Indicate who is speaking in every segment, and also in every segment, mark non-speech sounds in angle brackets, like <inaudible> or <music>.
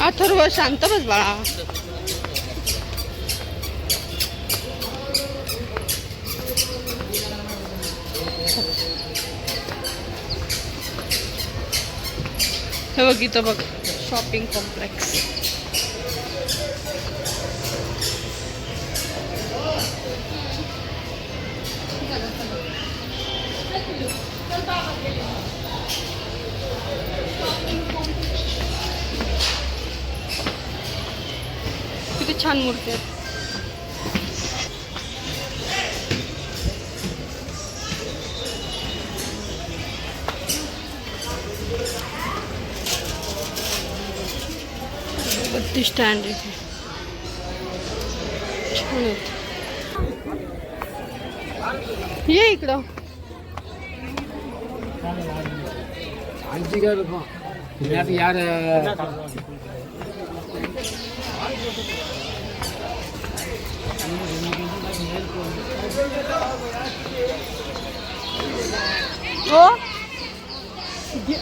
Speaker 1: अथर्व शांत बस बाळा हे बघ इथं बघ शॉपिंग कॉम्प्लेक्स किती छान मूर्ती आहेत. बत्ती स्टँड आहे छान आहेत. ये इकडं.
Speaker 2: அஞ்சு பேர் இருக்கும் நேற்று யார்
Speaker 1: हो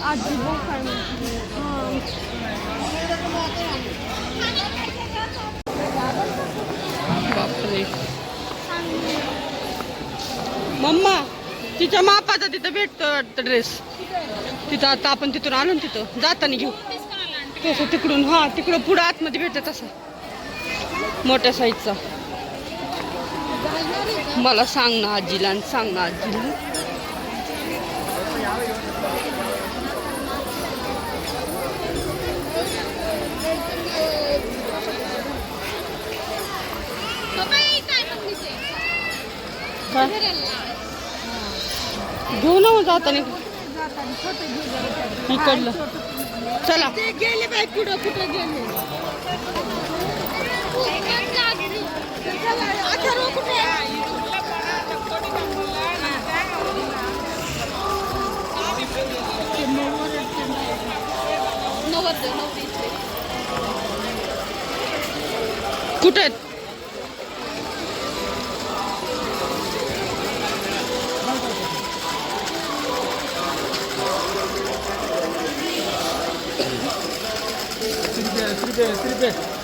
Speaker 1: आजी बघ काय बापरे मम्मा तिच्या मापाचा तिथं भेटतो वाटतं ड्रेस तिथं आता आपण तिथून आलो ना तिथं जाताना घेऊ. तसं तिकडून हा तिकडं पुढं आतमध्ये भेटत तसं. मोठ्या साईजचा. मला सांग ना आजीला आणि सांग ना आजीला. काय जाताना. इकडलं. चला.
Speaker 3: गेले बाई कुठं कुठं गेले कुठे
Speaker 1: आहेत? போச்சு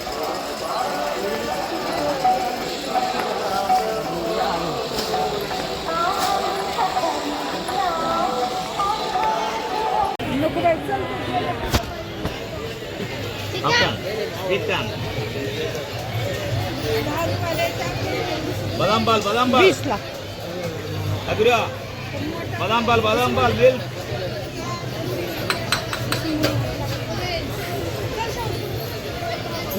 Speaker 1: பாதாம் பால் பாதாம் பால் அதிரா பாதாம் பால் பாதாம் பால் மில்க்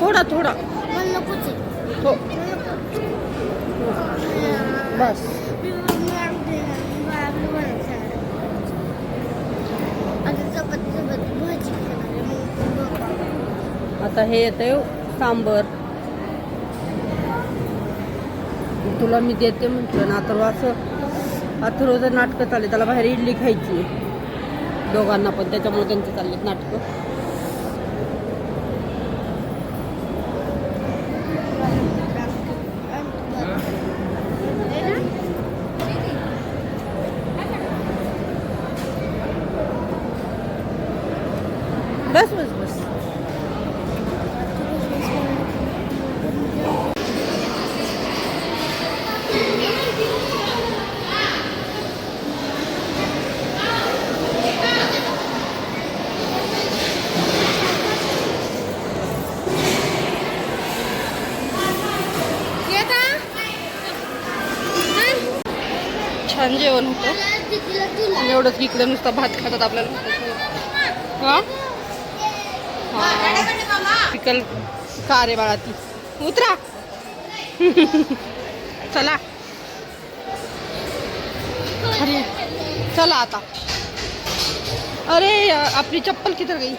Speaker 1: थोडा थोडा. हो. बस.
Speaker 3: आता
Speaker 1: हे येते सांबर तुला मी देते म्हटलं ना अथर्व असं अथर्व जर नाटकं चालले त्याला बाहेर इडली खायची. दोघांना पण त्याच्यामुळे त्यांचे चाललेत नाटकं बस बस बस छान जेवण होतं
Speaker 3: मला तिथलं
Speaker 1: एवढंच की इकडे नुसता भात खातात आपल्याला हा? हा. पिकल का रे बाळा ती? उतरा. <laughs> चला. अरे चला आता. अरे आपली चप्पल किधर गई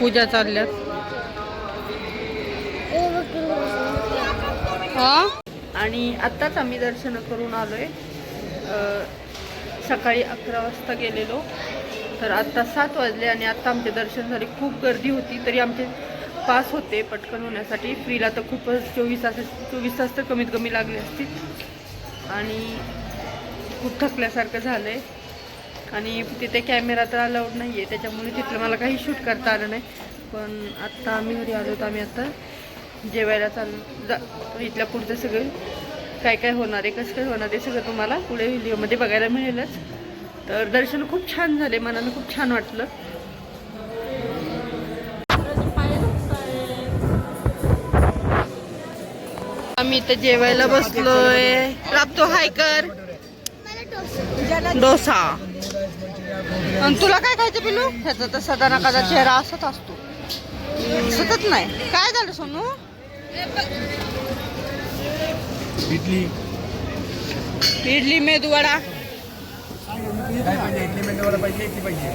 Speaker 1: पूजा चालल्यात
Speaker 3: हे बघ तुला.
Speaker 1: हा आणि आत्ताच आम्ही दर्शन करून आलोय. सकाळी अकरा वाजता गेलेलो. तर आत्ता सात वाजले आणि आत्ता आमचे दर्शन झाले. खूप गर्दी होती तरी आमचे पास होते पटकन होण्यासाठी. फ्रीला तर खूपच चोवीस तास चोवीस तास तर कमीत कमी लागले असतील. आणि खूप थकल्यासारखं झालं आहे आणि तिथे कॅमेरा तर अलाउड नाही आहे त्याच्यामुळे तिथलं मला काही शूट करता आलं नाही. पण आत्ता आम्ही घरी आलो तर आम्ही आत्ता जेवायला चालू जा इथल्या पुढचं सगळं काय काय होणार आहे कसं काय होणार आहे सगळं तुम्हाला पुढे व्हिडिओमध्ये बघायला मिळेलच. तर दर्शन खूप छान झाले मनाला खूप छान वाटलं. आम्ही इथं जेवायला बसलोय. राबतो हाय कर. डोसा. आणि तुला काय खायचं पिलू ह्याचा तर सदा नकाचा चेहरा असत असतो. सतत नाही. काय झालं सोनू?
Speaker 2: इडली.
Speaker 1: इडली मेदूवडा
Speaker 2: इडली मेंदूवडा पाहिजे इडली पाहिजे?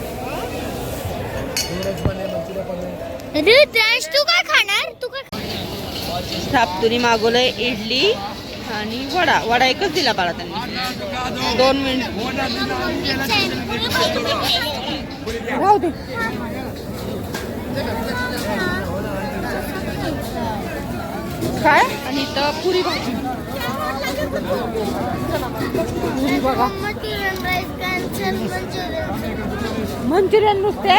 Speaker 2: नूडल्स पण आहे मंचुरिया पण आहे.
Speaker 3: अरे त्याश तू काय खाणार? तू काय
Speaker 1: सापतुरी मागवलंय इडली आणि वडा. वडा एकच दिला बाळा त्यांनी. दोन मिनिट. काय? आणि इथं पुरी भाजी. पुरी बघा.
Speaker 3: मंचुरियन
Speaker 1: नुसते?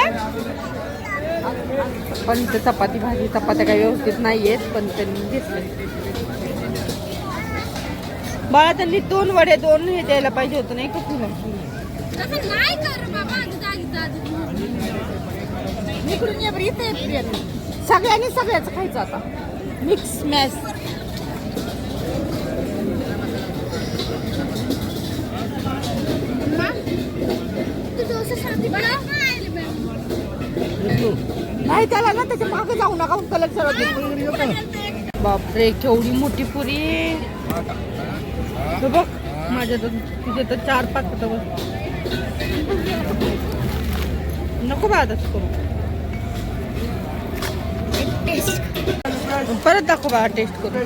Speaker 1: पण इथं चपाती भाजी चपात्या काही व्यवस्थित नाही आहेत पण त्यांनी घेतले. बाळा त्यांनी दोन वडे दोन हे द्यायला पाहिजे होतं नाही का तुला
Speaker 3: नाही कर बाबा
Speaker 1: इकडून ये बरं, इथं ये प्रियांका. सगळ्यांनी सगळ्याच खायचं आता. मिक्स
Speaker 3: सांगते
Speaker 1: नाही त्याला ना त्याच्यामागे जाऊ नका कलर सर्व बापरे केवढी मोठी पुरी. बघ माझ्या तर तुझे तर चार पाच होतं बघ. नको बा आदच करू. परत दाखव टेस्ट करू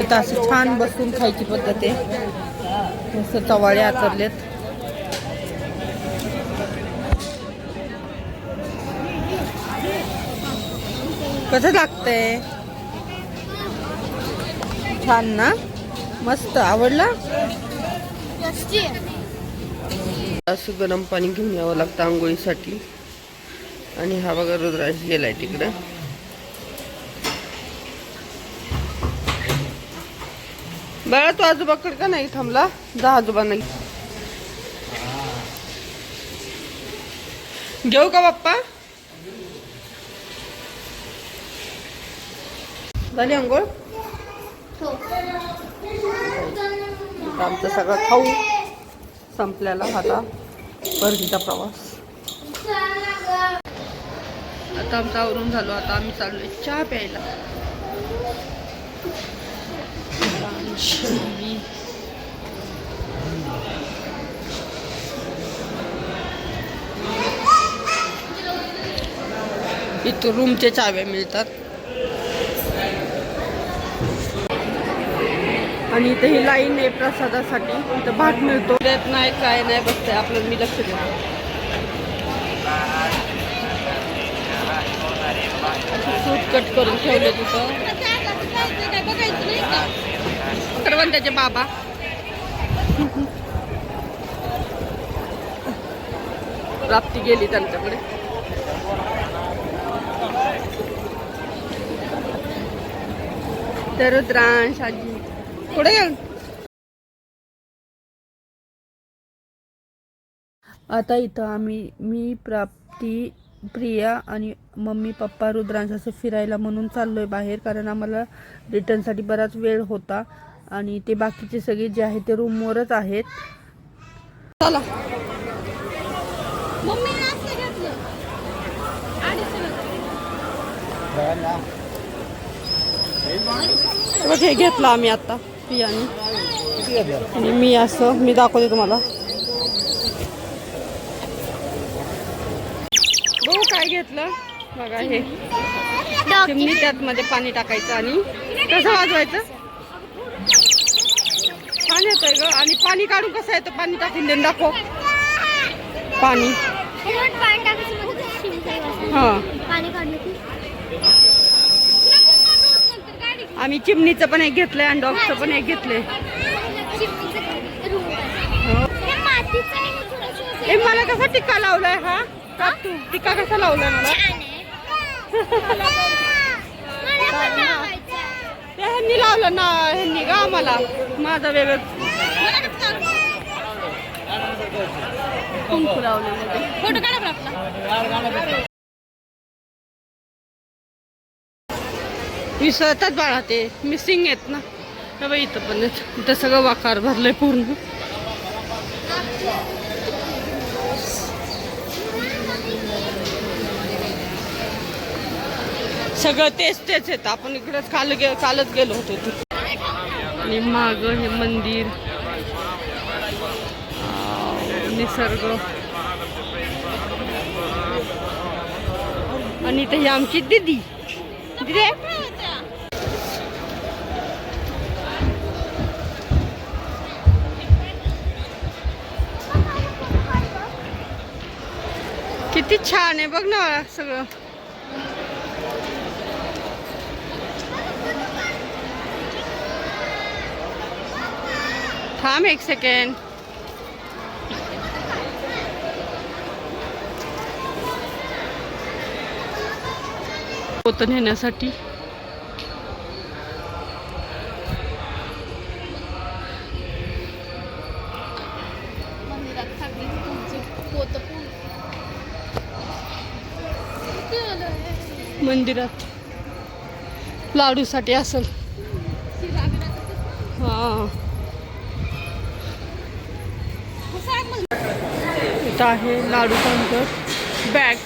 Speaker 1: इथं असं छान बसून खायची पद्धत आहे. मस्त चवाळे आचरलेत कसं लागतंय? छान ना? मस्त आवडला? असं गरम पाणी घेऊन यावं लागतं आंघोळीसाठी. आणि हा बघा रुद्राज गेलाय तिकडं. बघा तू आजोबाकडे का नाही थांबला? जा आजोबा नाही घेऊ का बाप्पा? झाली अंघोळ? आमचं आमचा सगळा खाऊ संपल्याला आता. परतीचा प्रवास. आता आमचं आवरून झालो आता आम्ही चाललोय चहा प्यायला. इथं रूमचे चाव्या मिळतात. आणि इथं ही लाईन आहे प्रसादासाठी. इथं भात मिळतो. नाही काय नाही बसते आपलं मी लक्ष देतो असं सूट कट करून ठेवले तिथं. त्याचे बाबा. प्राप्ती गेली त्यांच्याकडे. तर रुद्रांश आजी. पुढे गेल आता इथं आम्ही मी प्राप्ती प्रिया आणि मम्मी पप्पा रुद्रांश असं फिरायला म्हणून चाललोय बाहेर कारण आम्हाला रिटर्नसाठी बराच वेळ होता आणि ते बाकीचे सगळे जे आहे ते रूमवरच आहेत. चला. हे घेतलं आम्ही आता पियानी आणि मी असं मी दाखवते तुम्हाला बघू काय घेतलं. बघा हे. चिमणी त्यात मध्ये पाणी टाकायचं आणि कसं वाजवायचं. पाणी येतंय ग. आणि पाणी काढून कसं येतं? पाणी टाकून देऊन दाखव. पाणी.
Speaker 3: म्हणजे.
Speaker 1: हां. आम्ही चिमणीचं पण एक घेतलंय आणि डॉगचं पण एक घेतलंय.
Speaker 3: हे
Speaker 1: मला कसा टिक्का लावलाय हा? का? टिक्का कसा लावला मला? ते ह्यांनी लावलं ना ह्यांनी का आम्हाला. माझा वेगळं. कुंकू लावलं फोटो काढा आपला. विसरतात बाळा ते. मिसिंग आहेत ना. हे इथं पण आहेत. इथं सगळं वाकार भरलंय पूर्ण. सगळं तेच तेच येत आपण इकडंच काल गे कालच गेलो होतो तिथे. आणि माग हे मंदिर. निसर्ग. आणि इथे ही आमची दिदी. दिदी? किती छान आहे. बघ ना सगळं. थांब एक सेकंड पोत नेण्यासाठी. मंदिरात. लाडूसाठी असेल. हां. इथं आहे लाडू काउंटर बॅग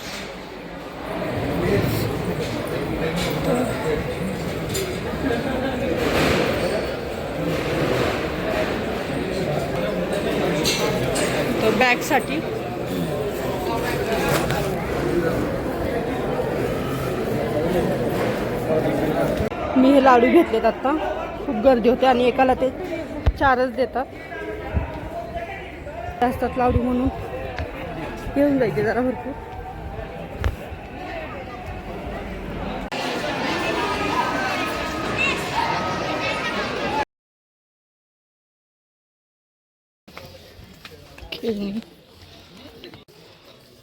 Speaker 1: तर बॅगसाठी मी हे लाडू घेतलेत आत्ता खूप गर्दी होते आणि एकाला ते चारच देतात. असतात लाडू म्हणून. घेऊन जायचे जरा भरपूर.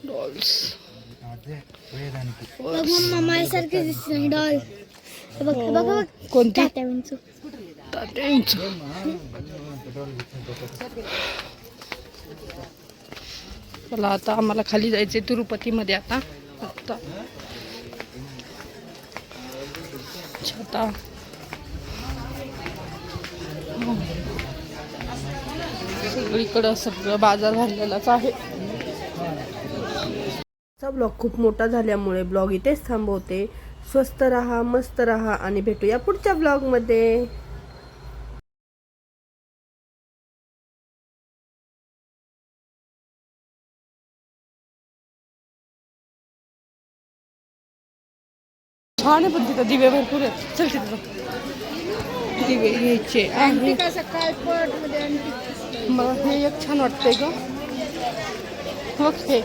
Speaker 1: डॉल्स
Speaker 3: मम्मा माझ्यासारखे दिसत नाही डॉल बघ हे बघ हे बघ.
Speaker 1: कोणती?
Speaker 3: तात्या विंचू.
Speaker 1: तात्यांचं चला आता आम्हाला खाली जायचंय तिरुपतीमध्ये आता. आता. छता सगळीकडं सगळं बाजार भरलेलाच आहे. ब्लॉग खूप मोठा झाल्यामुळे ब्लॉग इथेच थांबवते. स्वस्त राहा मस्त राहा आणि भेटूया पुढच्या ब्लॉगमध्ये छान आहे पण तिथं दिवे भरपूर आहेत. चल तिथं. दिवे घ्यायचे आहे
Speaker 3: मध्ये
Speaker 1: मला हे एक छान वाटतंय ग. बघ हे.